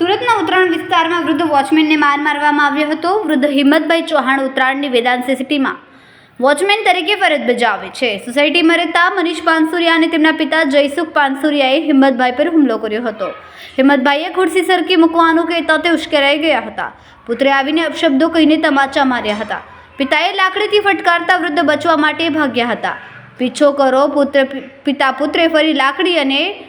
વૃદ્ધ વોચમેનને માર મારવામાં આવ્યો હતો. વૃદ્ધ હિંમતભાઈ ચૌહાણ ઉત્તરાયણની વેદાંત સિટીમાં વોચમેન તરીકે ફરજ બજાવે છે. સોસાયટીમાં રહેતા મનીષ પાનસુરિયા અને તેમના પિતા જયસુખ પાનસુરિયાએ હિંમતભાઈ પર હુમલો કર્યો હતો. હિંમતભાઈએ ખુરશી સરકી મૂકવાનું કહેતા તે ઉશ્કેરાઈ ગયા હતા. પુત્રે આવીને અપશબ્દો કહીને તમાચા માર્યા હતા. પિતાએ લાકડીથી ફટકારતા વૃદ્ધ બચવા માટે ભાગ્યા હતા. પીછો કરો, પુત્ર, પિતા પુત્રે ફરી લાકડી અને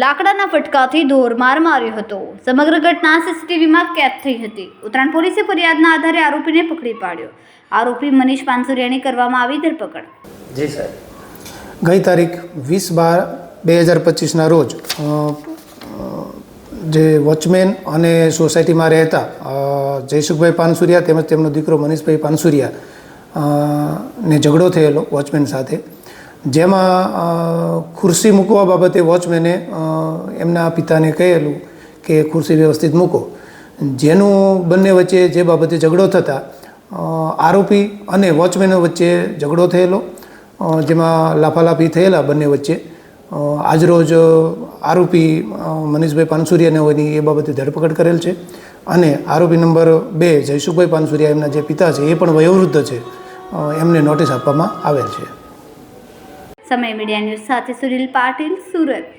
લાકડાના ફટકાથી ધોરમાર માર્યો હતો. સમગ્ર ઘટના સીસીટીવીમાં કેદ થઈ હતી. ઉત્તરાયણ પોલીસે ફરિયાદના આધારે આરોપીને પકડી પાડ્યો. આરોપી મનીષ પાનસુરિયાની કરવામાં આવી ધરપકડ. જી સાહેબ. ગઈ તારીખ વીસ બાર બે હજાર પચીસના રોજ જે વોચમેન અને સોસાયટીમાં રહેતા જયસુખભાઈ પાનસુરિયા તેમજ તેમનો દીકરો મનીષભાઈ પાનસુરિયા ને ઝઘડો થયેલો વોચમેન સાથે. જેમાં ખુરશી મૂકવા બાબતે વોચમેને એમના પિતાને કહેલું કે ખુરશી વ્યવસ્થિત મૂકો. જેનું બંને વચ્ચે જે બાબતે ઝઘડો થતાં આરોપી અને વોચમેનો વચ્ચે ઝઘડો થયેલો જેમાં લાફાલાફી થયેલા બંને વચ્ચે આજરોજ આરોપી મનીષભાઈ પાનસુરિયાને હોયની એ બાબતે ધરપકડ કરેલ છે અને આરોપી નંબર બે જયસુખભાઈ પાનસુરિયા એમના જે પિતા છે એ પણ વયોવૃદ્ધ છે એમને નોટિસ આપવામાં આવેલ છે. સમય મીડિયા ન્યૂઝ સાથે સુનિલ પાટીલ સુરત.